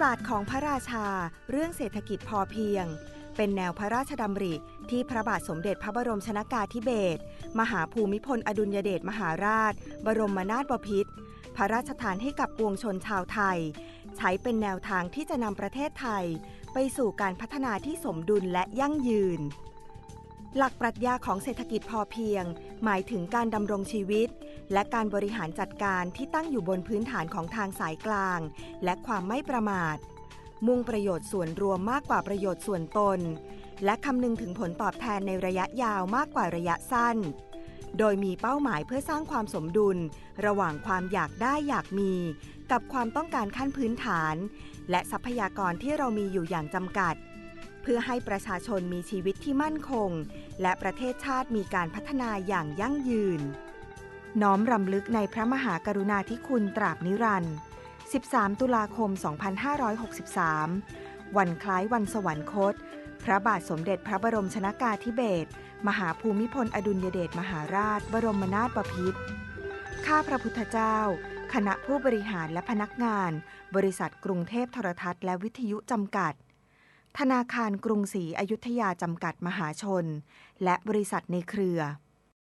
ศาสตร์ของพระราชา เรื่องเศรษฐกิจพอเพียง เป็นแนวพระราชดำริ ที่พระบาทสมเด็จพระบรมชนากาธิเบศรมหาภูมิพลอดุลยเดชมหาราช บรมนาถบพิตรพระราชทานให้กับปวงชนชาวไทย ใช้เป็นแนวทางที่จะนำประเทศไทย ไปสู่การพัฒนาที่สมดุลและยั่งยืน หลักปรัชญาของเศรษฐกิจพอเพียง หมายถึงการดำรงชีวิต และการบริหารจัดการที่ตั้งอยู่บนพื้นฐานของทางสายกลาง และความไม่ประมาท มุ่งประโยชน์ส่วนรวมมากกว่าประโยชน์ส่วนตน และคำนึงถึงผลตอบแทนในระยะยาวมากกว่าระยะสั้น โดยมีเป้าหมายเพื่อสร้างความสมดุล ระหว่างความอยากได้อยากมี กับความต้องการขั้นพื้นฐาน และทรัพยากรที่เรามีอยู่อย่างจำกัด พื่อให้ประชาชนมีชีวิตที่มั่นคง และประเทศชาติมีการพัฒนาอย่างยั่งยืน น้อมรำลึกในพระมหากรุณาธิคุณตราบนิรันดร์ 13 ตุลาคม 2563 วันคล้ายวันสวรรคต พระบาทสมเด็จพระบรมชนากาธิเบศร มหาภูมิพลอดุลยเดชมหาราช บรมนาถบพิตร ข้าพระพุทธเจ้า คณะผู้บริหารและพนักงาน บริษัทกรุงเทพโทรทัศน์และวิทยุจำกัด ธนาคารกรุงศรีอยุธยาจำกัดมหาชน และบริษัทในเครือ